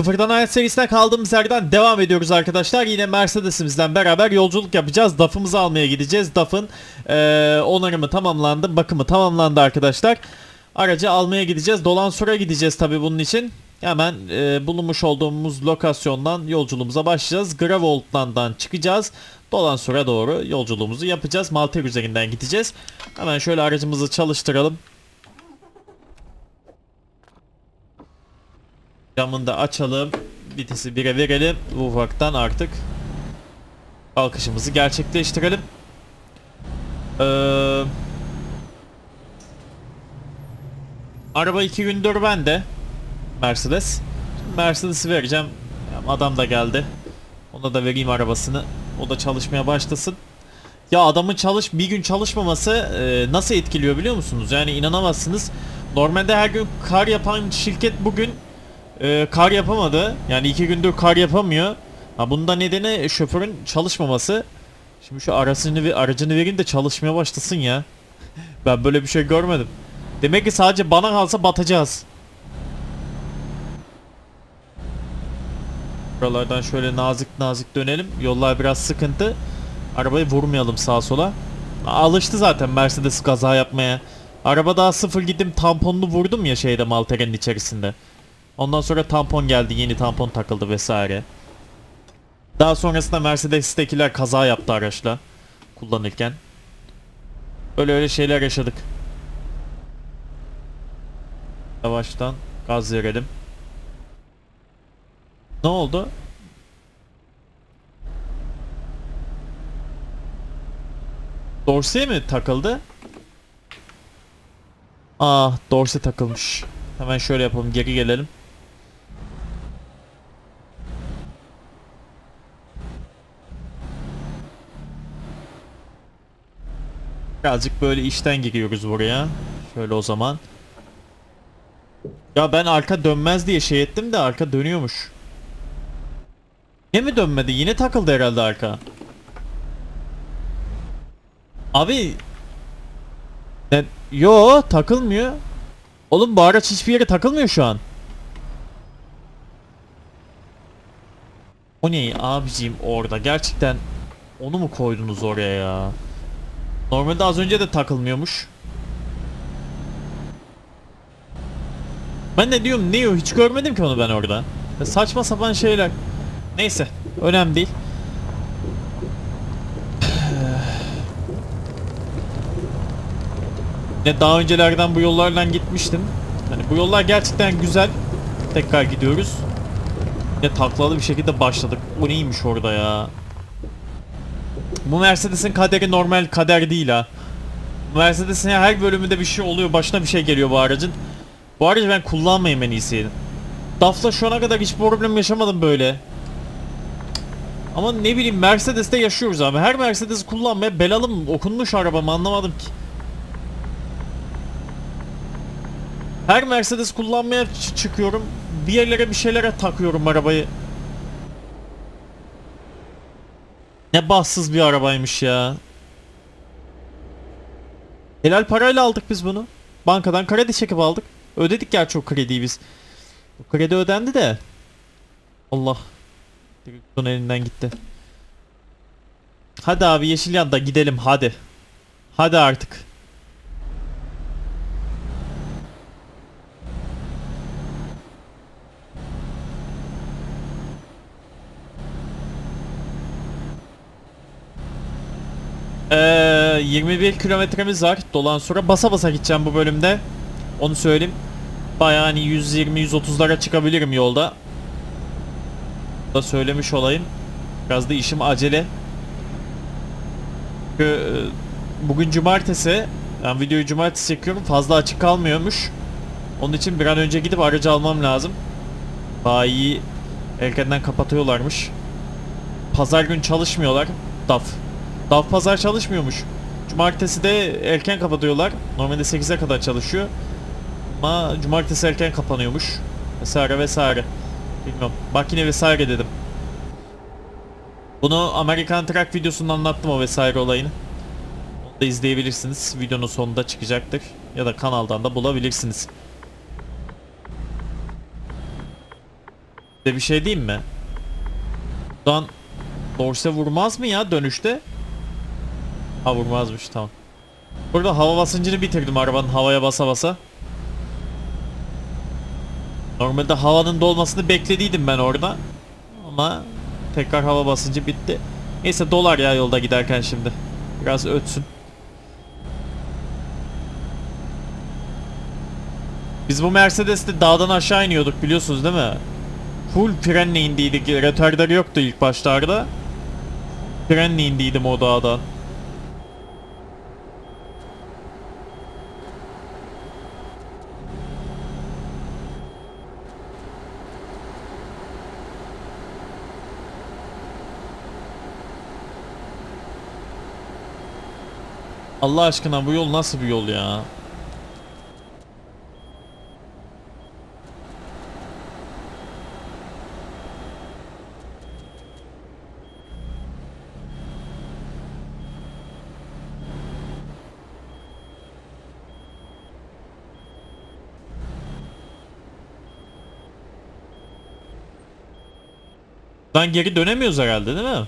Sıfırdan Hayat serisine kaldığımız yerden devam ediyoruz arkadaşlar. Yine Mercedes'imizden beraber yolculuk yapacağız. DAF'ımızı almaya gideceğiz. DAF'ın eee onarımı tamamlandı, bakımı tamamlandı arkadaşlar. Aracı almaya gideceğiz. Dolansura gideceğiz tabi bunun için. Hemen eee, bulunmuş olduğumuz lokasyondan yolculuğumuza başlayacağız. Gravoltland'dan çıkacağız. Dolansura doğru yolculuğumuzu yapacağız. Malter üzerinden gideceğiz. Hemen şöyle aracımızı çalıştıralım. Camını da açalım. Vitesi 1'e verelim. Ufaktan artık kalkışımızı gerçekleştirelim. Ee, araba 2 gündür bende. Mercedes. Mercedes'i vereceğim. Adam da geldi. Ona da vereyim arabasını. O da çalışmaya başlasın. Ya adamın çalış bir gün çalışmaması e, nasıl etkiliyor biliyor musunuz? Yani inanamazsınız. Normalde her gün kar yapan şirket bugün e, kar yapamadı. Yani iki gündür kar yapamıyor. Ha bunda nedeni şoförün çalışmaması. Şimdi şu arasını ve aracını verin de çalışmaya başlasın ya. ben böyle bir şey görmedim. Demek ki sadece bana kalsa batacağız. Buralardan şöyle nazik nazik dönelim. Yollar biraz sıkıntı. Arabayı vurmayalım sağa sola. Alıştı zaten Mercedes kaza yapmaya. Araba daha sıfır gittim tamponlu vurdum ya şeyde Maltere'nin içerisinde. Ondan sonra tampon geldi, yeni tampon takıldı vesaire. Daha sonrasında Mercedes'tekiler kaza yaptı araçla kullanırken. Öyle öyle şeyler yaşadık. Yavaştan gaz verelim. Ne oldu? Dorsey mi takıldı? Ah, Dorsey takılmış. Hemen şöyle yapalım, geri gelelim. Birazcık böyle işten giriyoruz buraya. Şöyle o zaman. Ya ben arka dönmez diye şey ettim de arka dönüyormuş. Ne mi dönmedi? Yine takıldı herhalde arka. Abi ne? Yo takılmıyor. Oğlum bu araç hiçbir yere takılmıyor şu an. O ne abiciğim orada gerçekten onu mu koydunuz oraya ya? Normalde az önce de takılmıyormuş. Ben de diyorum ne o hiç görmedim ki onu ben orada. Ya saçma sapan şeyler. Neyse önemli değil. Ne daha öncelerden bu yollardan gitmiştim. Hani bu yollar gerçekten güzel. Tekrar gidiyoruz. Ne taklalı bir şekilde başladık. O neymiş orada ya? Bu Mercedes'in kaderi normal kader değil ha. Mercedes'in her bölümünde bir şey oluyor, başına bir şey geliyor bu aracın. Bu aracı ben kullanmayayım en iyisi. DAF'la şu ana kadar hiç problem yaşamadım böyle. Ama ne bileyim Mercedes'te yaşıyoruz abi. Her Mercedes kullanmaya belalım okunmuş arabamı anlamadım ki. Her Mercedes kullanmaya çıkıyorum. Bir yerlere bir şeylere takıyorum arabayı. Ne bahtsız bir arabaymış ya. Helal parayla aldık biz bunu. Bankadan kredi çekip aldık. Ödedik gerçi o krediyi biz. O kredi ödendi de. Allah. Direksiyon elinden gitti. Hadi abi yeşil yanda gidelim hadi. Hadi artık. Ee, 21 kilometremiz var. Dolan sonra basa basa gideceğim bu bölümde. Onu söyleyeyim. Bayağı hani 120-130'lara çıkabilirim yolda. Da söylemiş olayım. Biraz da işim acele. Çünkü e, bugün cumartesi. Ben videoyu cumartesi çekiyorum. Fazla açık kalmıyormuş. Onun için bir an önce gidip aracı almam lazım. Bayi erkenden kapatıyorlarmış. Pazar gün çalışmıyorlar. DAF. DAF pazar çalışmıyormuş. Cumartesi de erken kapatıyorlar. Normalde 8'e kadar çalışıyor. Ama cumartesi erken kapanıyormuş. Vesaire vesaire. Bilmiyorum. Makine vesaire dedim. Bunu Amerikan Truck videosunda anlattım o vesaire olayını. Onu da izleyebilirsiniz. Videonun sonunda çıkacaktır. Ya da kanaldan da bulabilirsiniz. Size bir şey diyeyim mi? Buradan Dorse vurmaz mı ya dönüşte? Ha vurmazmış tamam. Burada hava basıncını bitirdim arabanın havaya basa basa. Normalde havanın dolmasını beklediydim ben orada. Ama tekrar hava basıncı bitti. Neyse dolar ya yolda giderken şimdi. Biraz ötsün. Biz bu Mercedes'te dağdan aşağı iniyorduk biliyorsunuz değil mi? Full frenle indiydik. Retarder yoktu ilk başlarda. Frenle indiydim o dağdan. Allah aşkına bu yol nasıl bir yol ya? Buradan geri dönemiyoruz herhalde değil mi?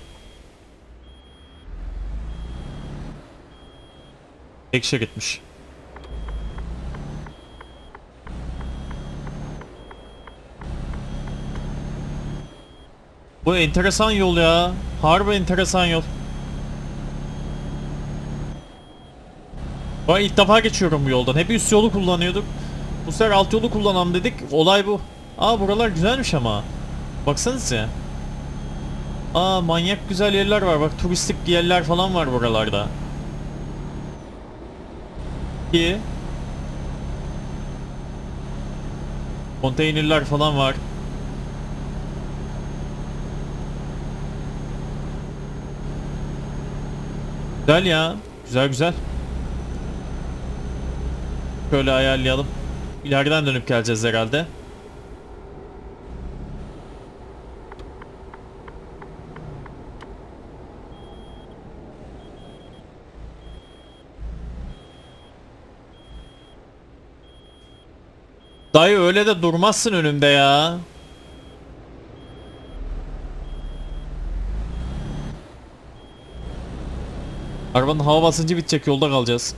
Tek şeritmiş. Bu enteresan yol ya. Harbi enteresan yol. Ben ilk defa geçiyorum bu yoldan. Hep üst yolu kullanıyorduk. Bu sefer alt yolu kullanalım dedik. Olay bu. Aa buralar güzelmiş ama. Baksanıza. Aa manyak güzel yerler var. Bak turistik yerler falan var buralarda. İyi. Konteynerler falan var. Güzel ya. Güzel güzel. Şöyle ayarlayalım. İleriden dönüp geleceğiz herhalde. Dayı öyle de durmazsın önümde ya. Arabanın hava basıncı bitecek yolda kalacağız.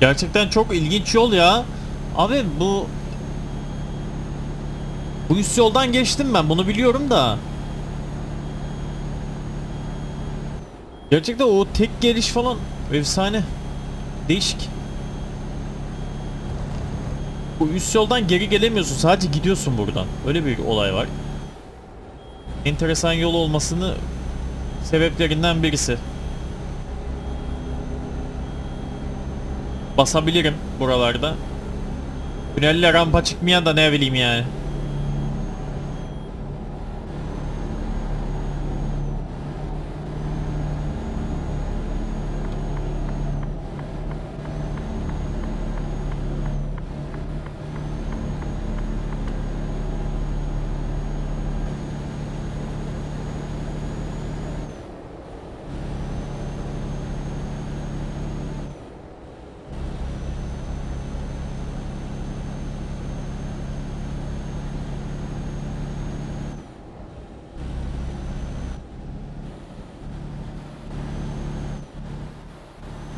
Gerçekten çok ilginç yol ya. Abi bu bu üst yoldan geçtim ben bunu biliyorum da. Gerçekten o tek geliş falan efsane. Değişik. Bu üst yoldan geri gelemiyorsun. Sadece gidiyorsun buradan. Öyle bir olay var. Enteresan yol olmasını sebeplerinden birisi. Basabilirim buralarda. Tünelle rampa çıkmayan da ne bileyim yani.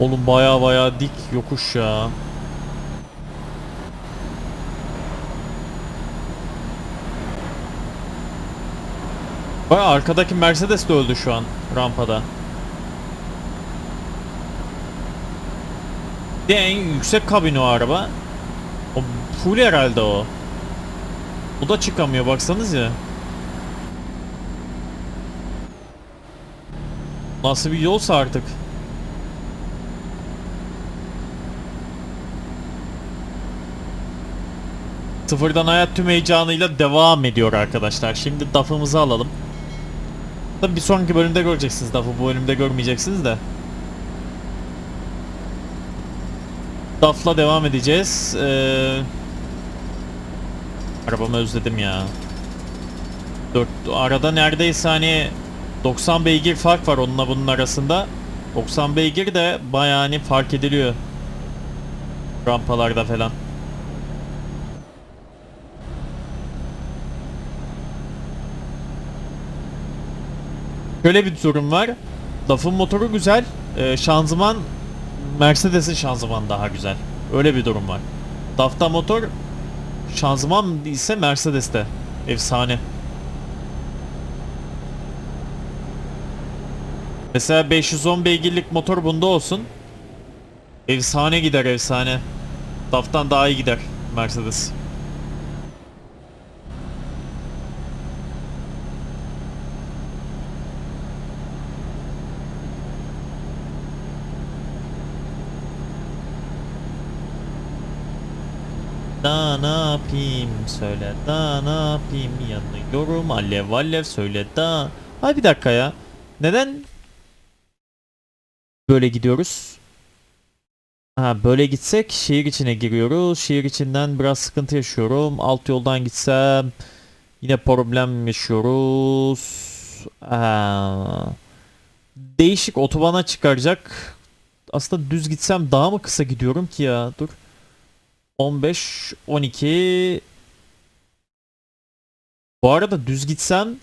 Oğlum baya baya dik yokuş ya. Baya arkadaki Mercedes de öldü şu an rampada. Bir en yüksek kabin o araba. O full herhalde o. O da çıkamıyor baksanız ya. Nasıl bir yolsa artık. Sıfırdan hayat tüm heyecanıyla devam ediyor arkadaşlar. Şimdi DAF'ımızı alalım. Tabii bir sonraki bölümde göreceksiniz DAF'ı. Bu bölümde görmeyeceksiniz de. DAF'la devam edeceğiz. Ee, arabamı özledim ya. Dört, arada neredeyse hani 90 beygir fark var onunla bunun arasında. 90 beygir de bayağı hani fark ediliyor. Rampalarda falan. Şöyle bir durum var. Lafın motoru güzel. Ee, şanzıman Mercedes'in şanzımanı daha güzel. Öyle bir durum var. DAF'ta motor şanzıman ise Mercedes'te. Efsane. Mesela 510 beygirlik motor bunda olsun. Efsane gider efsane. DAF'tan daha iyi gider Mercedes. Da ne yapayım söyle da ne yapayım? yanıyorum alev alev söyle da. Ay bir dakika ya. Neden böyle gidiyoruz? Ha böyle gitsek şehir içine giriyoruz. Şehir içinden biraz sıkıntı yaşıyorum. Alt yoldan gitsem yine problem yaşıyoruz. Ha. Değişik otobana çıkaracak. Aslında düz gitsem daha mı kısa gidiyorum ki ya? Dur. 15, 12. Bu arada düz gitsem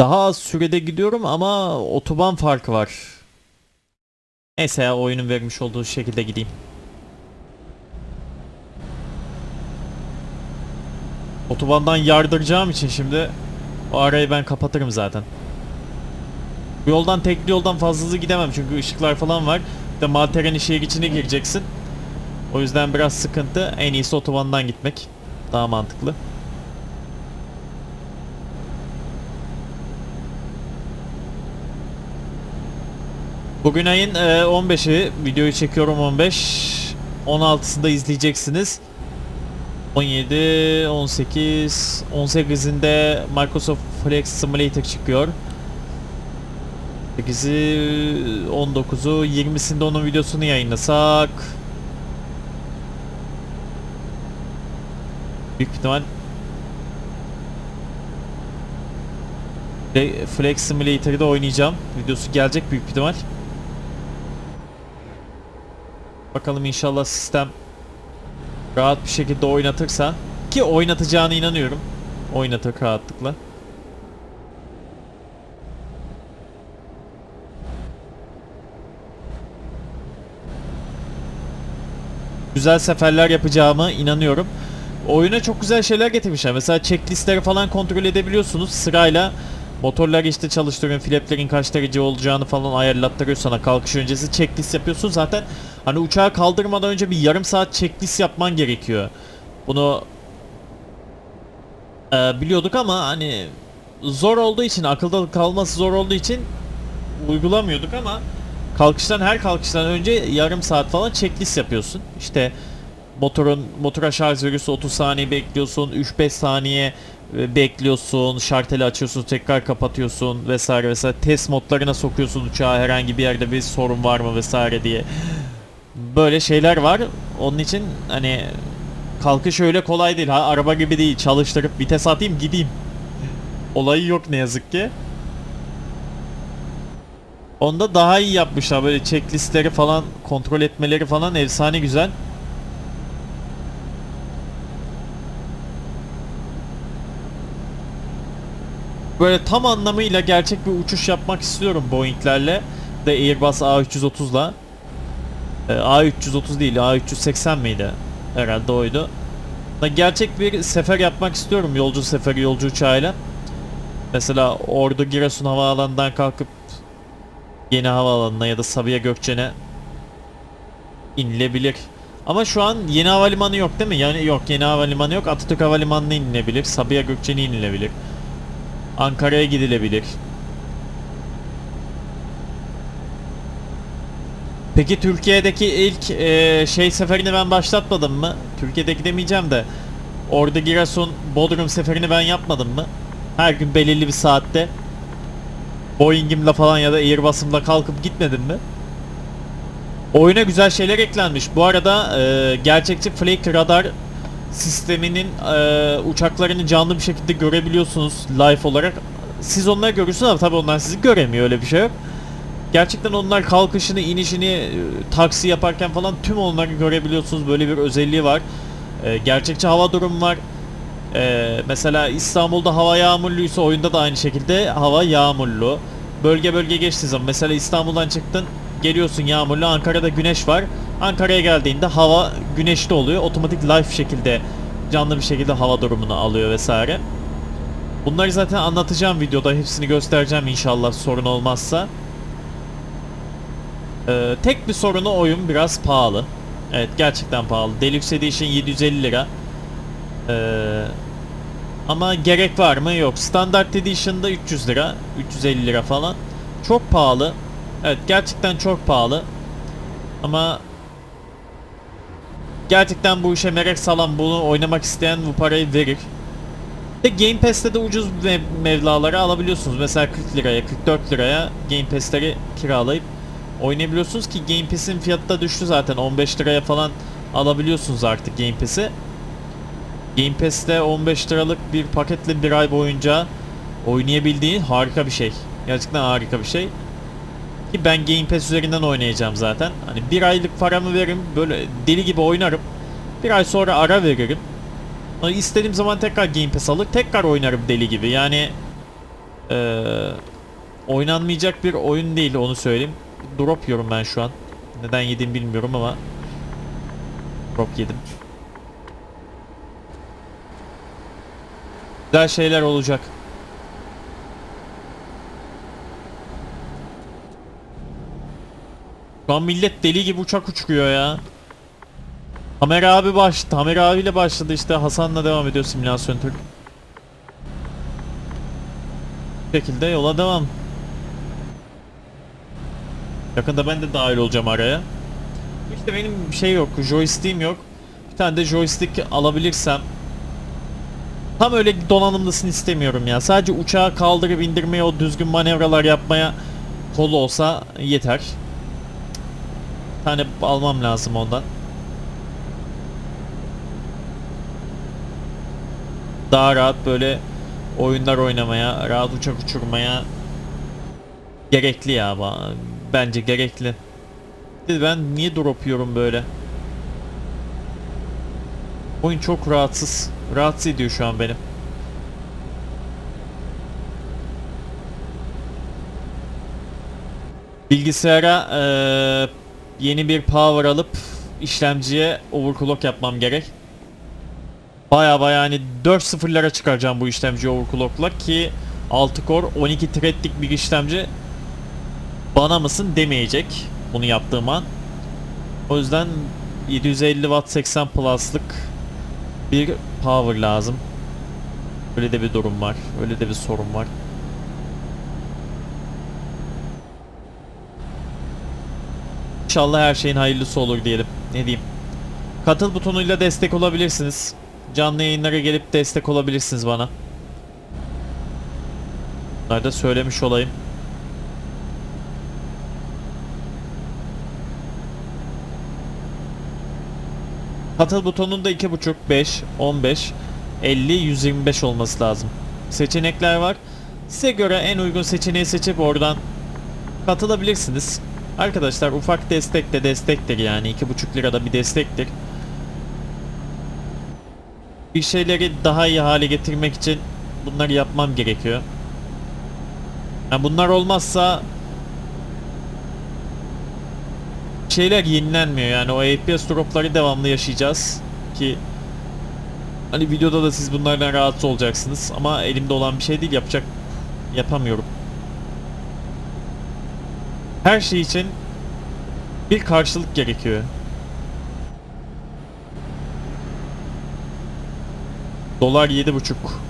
daha az sürede gidiyorum ama otoban farkı var. Neyse ya oyunun vermiş olduğu şekilde gideyim. Otobandan yardıracağım için şimdi o arayı ben kapatırım zaten. Bu yoldan tekli yoldan fazla hızlı gidemem çünkü ışıklar falan var. Bir de Maltere'nin şehir içine gireceksin. O yüzden biraz sıkıntı. En iyisi otobandan gitmek. Daha mantıklı. Bugün ayın e, 15'i. Videoyu çekiyorum 15. 16'sında izleyeceksiniz. 17, 18, 18'inde Microsoft Flex Simulator çıkıyor. 8'i 19'u 20'sinde onun videosunu yayınlasak Büyük ihtimal Fle- Flex Simulator'da oynayacağım. Videosu gelecek büyük ihtimal. Bakalım inşallah sistem rahat bir şekilde oynatırsa ki oynatacağına inanıyorum. Oynatır rahatlıkla. güzel seferler yapacağıma inanıyorum. Oyuna çok güzel şeyler getirmişler. Mesela checklistleri falan kontrol edebiliyorsunuz. Sırayla motorlar işte çalıştırın, flaplerin kaç derece olacağını falan ayarlattırıyor sana. Kalkış öncesi checklist yapıyorsun. Zaten hani uçağı kaldırmadan önce bir yarım saat checklist yapman gerekiyor. Bunu e, biliyorduk ama hani zor olduğu için, akılda kalması zor olduğu için uygulamıyorduk ama kalkıştan her kalkıştan önce yarım saat falan checklist yapıyorsun. İşte motorun motora şarj veriyorsun 30 saniye bekliyorsun 3-5 saniye e, bekliyorsun şarteli açıyorsun tekrar kapatıyorsun vesaire vesaire. Test modlarına sokuyorsun uçağı herhangi bir yerde bir sorun var mı vesaire diye. Böyle şeyler var. Onun için hani kalkış öyle kolay değil. Ha araba gibi değil. Çalıştırıp vites atayım gideyim. Olayı yok ne yazık ki. Onda daha iyi yapmışlar. Böyle checklistleri falan kontrol etmeleri falan efsane güzel. Böyle tam anlamıyla gerçek bir uçuş yapmak istiyorum Boeing'lerle de Airbus A330'la. Ee, A330 değil A380 miydi? Herhalde oydu. Da gerçek bir sefer yapmak istiyorum yolcu seferi yolcu uçağıyla. Mesela Ordu Giresun havaalanından kalkıp yeni havaalanına ya da Sabiha Gökçen'e inilebilir. Ama şu an yeni havalimanı yok değil mi? Yani yok yeni havalimanı yok. Atatürk Havalimanı'na inilebilir. Sabiha Gökçen'e inilebilir. Ankara'ya gidilebilir. Peki Türkiye'deki ilk e, şey seferini ben başlatmadım mı? Türkiye'deki demeyeceğim de Orada Giresun Bodrum seferini ben yapmadım mı? Her gün belirli bir saatte Boeing'imle falan ya da Airbus'ımla kalkıp gitmedim mi? Oyuna güzel şeyler eklenmiş. Bu arada e, gerçekçi Flake radar sisteminin e, uçaklarını canlı bir şekilde görebiliyorsunuz live olarak. Siz onları görürsünüz ama tabii onlar sizi göremiyor öyle bir şey yok. Gerçekten onlar kalkışını, inişini, e, taksi yaparken falan tüm onları görebiliyorsunuz. Böyle bir özelliği var. E, gerçekçi hava durumu var. E, mesela İstanbul'da hava yağmurluysa oyunda da aynı şekilde hava yağmurlu. Bölge bölge geçtiğin zaman mesela İstanbul'dan çıktın geliyorsun yağmurlu Ankara'da güneş var. Ankara'ya geldiğinde hava güneşli oluyor. Otomatik live şekilde canlı bir şekilde hava durumunu alıyor vesaire. Bunları zaten anlatacağım videoda. Hepsini göstereceğim inşallah sorun olmazsa. Ee, tek bir sorunu oyun biraz pahalı. Evet gerçekten pahalı. Deluxe Edition 750 lira. Ee, ama gerek var mı? Yok. Standard Edition'da 300 lira. 350 lira falan. Çok pahalı. Evet gerçekten çok pahalı. Ama gerçekten bu işe merak salan bunu oynamak isteyen bu parayı verir. Ve Game Pass'te de ucuz mev mevlaları alabiliyorsunuz. Mesela 40 liraya, 44 liraya Game Pass'leri kiralayıp oynayabiliyorsunuz ki Game Pass'in fiyatı da düştü zaten. 15 liraya falan alabiliyorsunuz artık Game Pass'i. Game Pass'te 15 liralık bir paketle bir ay boyunca oynayabildiğin harika bir şey. Gerçekten harika bir şey. Ki ben Game Pass üzerinden oynayacağım zaten. Hani bir aylık paramı veririm böyle deli gibi oynarım. Bir ay sonra ara veririm. Hani istediğim zaman tekrar Game Pass alır tekrar oynarım deli gibi. Yani ee, oynanmayacak bir oyun değil onu söyleyeyim. Drop yiyorum ben şu an. Neden yediğimi bilmiyorum ama drop yedim. Güzel şeyler olacak. Şu an millet deli gibi uçak uçuruyor ya. Tamer abi baş, Tamer abiyle başladı işte Hasan'la devam ediyor simülasyon Türk. Şekilde yola devam. Yakında ben de dahil olacağım araya. İşte benim şey yok, joystick'im yok. Bir tane de joystick alabilirsem Tam öyle donanımlısını istemiyorum ya. Sadece uçağı kaldırıp indirmeye, o düzgün manevralar yapmaya kolu olsa yeter. Tane almam lazım ondan. Daha rahat böyle oyunlar oynamaya, rahat uçak uçurmaya gerekli ya. Bence gerekli. Ben niye drop yiyorum böyle? Oyun çok rahatsız. Rahatsız ediyor şu an benim. Bilgisayara eee, yeni bir power alıp işlemciye overclock yapmam gerek. Baya baya hani 4 sıfırlara çıkaracağım bu işlemci overclockla ki 6 core 12 threadlik bir işlemci bana mısın demeyecek bunu yaptığım an. O yüzden 750 watt 80 plus'lık bir power lazım. Öyle de bir durum var. Öyle de bir sorun var. İnşallah her şeyin hayırlısı olur diyelim. Ne diyeyim. Katıl butonuyla destek olabilirsiniz. Canlı yayınlara gelip destek olabilirsiniz bana. Bunları da söylemiş olayım. Katıl butonunda 2.5, 5, 15, 50, 125 olması lazım. Seçenekler var. Size göre en uygun seçeneği seçip oradan katılabilirsiniz. Arkadaşlar ufak destek de destektir yani 2.5 lirada bir destektir. Bir şeyleri daha iyi hale getirmek için bunları yapmam gerekiyor. Yani bunlar olmazsa şeyler yenilenmiyor yani o FPS dropları devamlı yaşayacağız ki hani videoda da siz bunlardan rahatsız olacaksınız ama elimde olan bir şey değil yapacak yapamıyorum. Her şey için bir karşılık gerekiyor. Dolar yedi buçuk.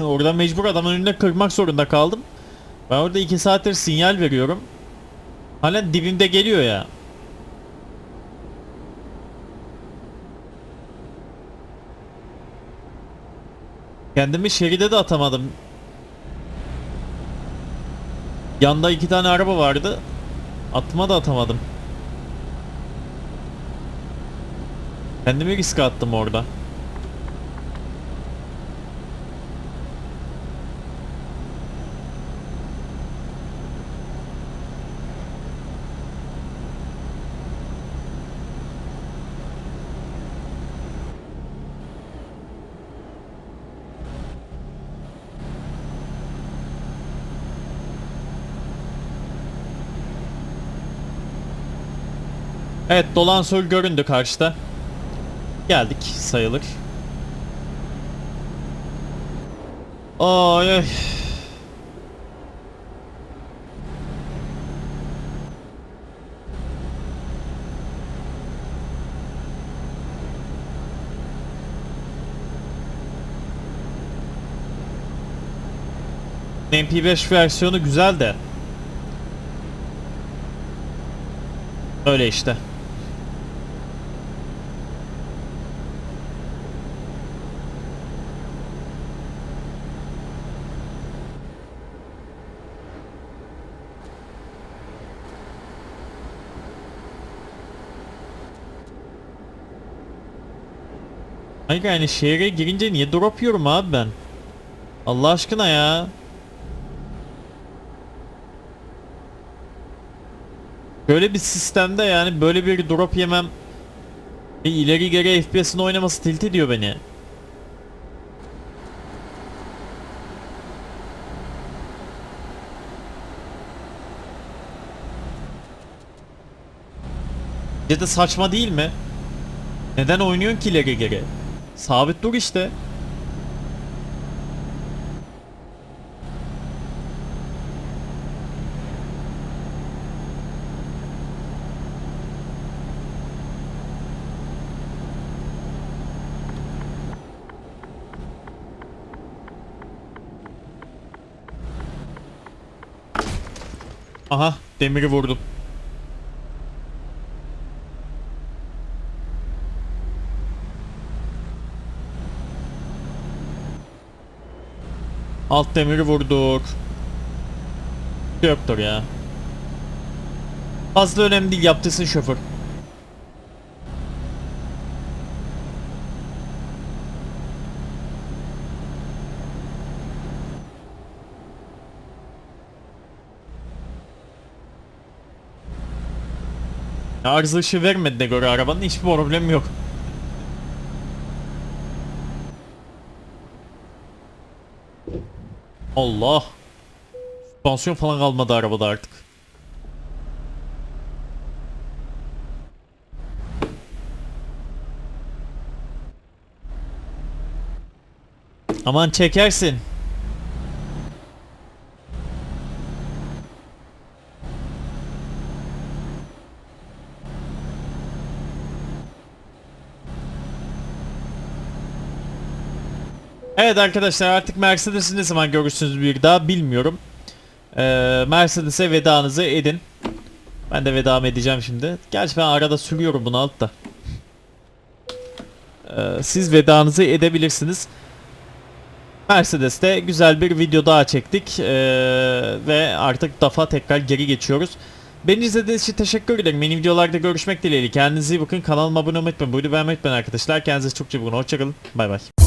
orada mecbur adamın önüne kırmak zorunda kaldım. Ben orada 2 saattir sinyal veriyorum. Halen dibimde geliyor ya. Kendimi şeride de atamadım. Yanda iki tane araba vardı. Atma da atamadım. Kendimi riske attım orada. Evet dolan sol göründü karşıda. Geldik sayılır. Ay ay. MP5 versiyonu güzel de. Öyle işte. Hayır yani şehre girince niye drop yiyorum abi ben? Allah aşkına ya. Böyle bir sistemde yani böyle bir drop yemem bir ileri geri FPS'in oynaması tilt ediyor beni. Bir de saçma değil mi? Neden oynuyorsun ki ileri geri? Sabit dur işte. Aha demiri vurdum. Alt demiri vurduk. Yoktur ya. Fazla önemli değil yaptırsın şoför. Arıza ışığı vermediğine göre arabanın hiçbir problemi yok. Allah. Süspansiyon falan kalmadı arabada artık. Aman çekersin. Evet arkadaşlar artık Mercedes'i ne zaman görürsünüz bir daha bilmiyorum. Ee, Mercedes'e vedanızı edin. Ben de vedam edeceğim şimdi. Gerçi ben arada sürüyorum bunu altta. Ee, siz vedanızı edebilirsiniz. Mercedes'te güzel bir video daha çektik. Ee, ve artık DAF'a tekrar geri geçiyoruz. Beni izlediğiniz için teşekkür ederim. Yeni videolarda görüşmek dileğiyle. Kendinize iyi bakın. Kanalıma abone olmayı unutmayın. Buydu beğenmeyi unutmayın arkadaşlar. Kendinize çok iyi bakın. Hoşçakalın. Bay bay.